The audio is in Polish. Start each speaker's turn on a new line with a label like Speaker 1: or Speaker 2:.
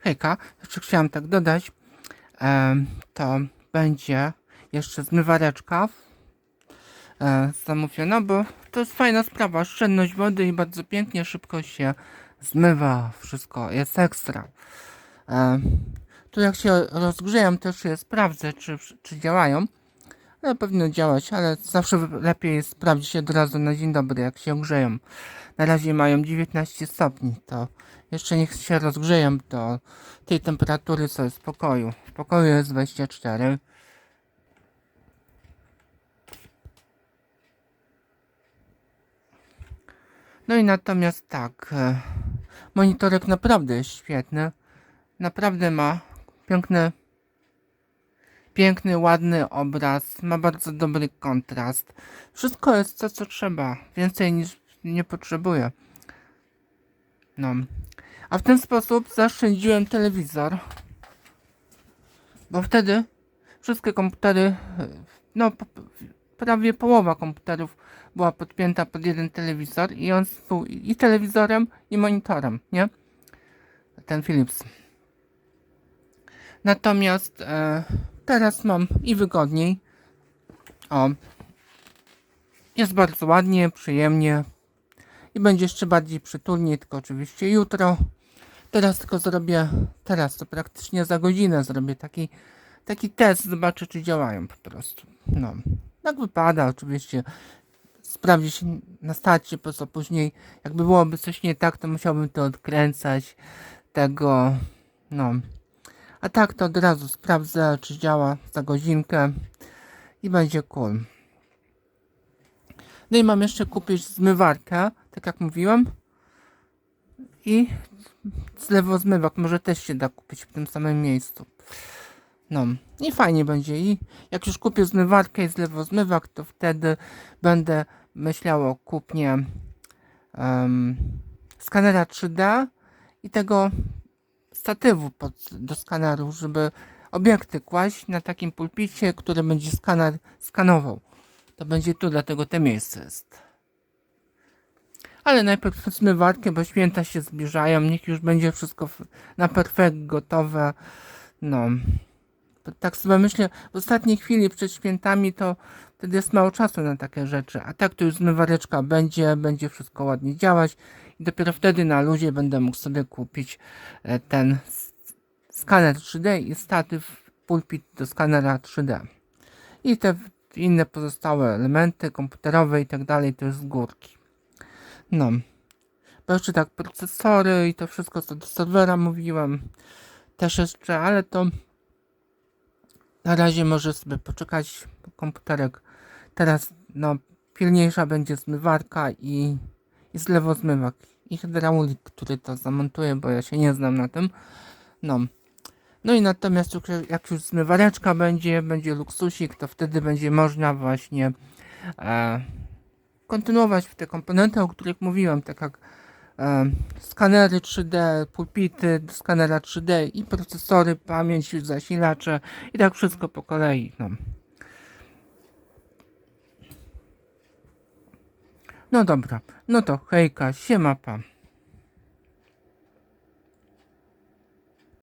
Speaker 1: hejka, jeszcze chciałam tak dodać, to będzie jeszcze zmywareczka zamówiona, bo to jest fajna sprawa, oszczędność wody i bardzo pięknie, szybko się zmywa, wszystko jest ekstra. Tu jak się rozgrzeją, też je sprawdzę, czy, czy działają. No, powinno działać, ale zawsze lepiej jest sprawdzić od razu na dzień dobry, jak się grzeją. Na razie mają 19 stopni, to jeszcze niech się rozgrzeją do tej temperatury, co jest w pokoju. W pokoju jest 24. No i natomiast tak, e, monitorek naprawdę jest świetny. Naprawdę ma piękny, piękny, ładny obraz, ma bardzo dobry kontrast. Wszystko jest to, co trzeba. Więcej niż nie potrzebuję. No. A w ten sposób zaszczędziłem telewizor. Bo wtedy wszystkie komputery, no prawie połowa komputerów była podpięta pod jeden telewizor i on był i telewizorem i monitorem, nie? Ten Philips. Natomiast e, teraz mam i wygodniej. O. Jest bardzo ładnie, przyjemnie. I będzie jeszcze bardziej przytulnie, tylko oczywiście jutro. Teraz tylko zrobię, teraz to praktycznie za godzinę zrobię taki, taki test, zobaczę czy działają po prostu. No, tak wypada oczywiście. Sprawdzi się na starcie, po co później, jakby byłoby coś nie tak, to musiałbym to odkręcać, tego, no. A tak to od razu sprawdzę, czy działa za godzinkę i będzie cool. No i mam jeszcze kupić zmywarkę, tak jak mówiłem. I zlewozmywak może też się da kupić w tym samym miejscu. No i fajnie będzie. I jak już kupię zmywarkę i zlewozmywak, to wtedy będę myślał o kupnie em, skanera 3D i tego statywu pod, do skaneru, żeby obiekty kłaść na takim pulpicie, który będzie skaner skanował. To będzie tu, dlatego te miejsce jest. Ale najpierw zmywarkę, bo święta się zbliżają. Niech już będzie wszystko na perfekt gotowe. No. To tak sobie myślę, w ostatniej chwili przed świętami to wtedy jest mało czasu na takie rzeczy. A tak to już zmywareczka będzie, będzie wszystko ładnie działać. I dopiero wtedy na luzie będę mógł sobie kupić e, ten skaner 3D i statyw pulpit do skanera 3D. I te inne pozostałe elementy komputerowe i tak dalej to jest z górki. No. Bo jeszcze tak procesory i to wszystko co do serwera mówiłem. Też jeszcze, ale to na razie może sobie poczekać komputerek. Teraz no pilniejsza będzie zmywarka i, i zlewozmywak i hydraulik, który to zamontuje, bo ja się nie znam na tym. No. No i natomiast jak, już zmywareczka będzie, będzie luksusik, to wtedy będzie można właśnie e, kontynuować te komponenty, o których mówiłem, tak jak e, skanery 3D, pulpity do skanera 3D i procesory, pamięć, zasilacze i tak wszystko po kolei. No, no dobra, no to hejka, siema pa.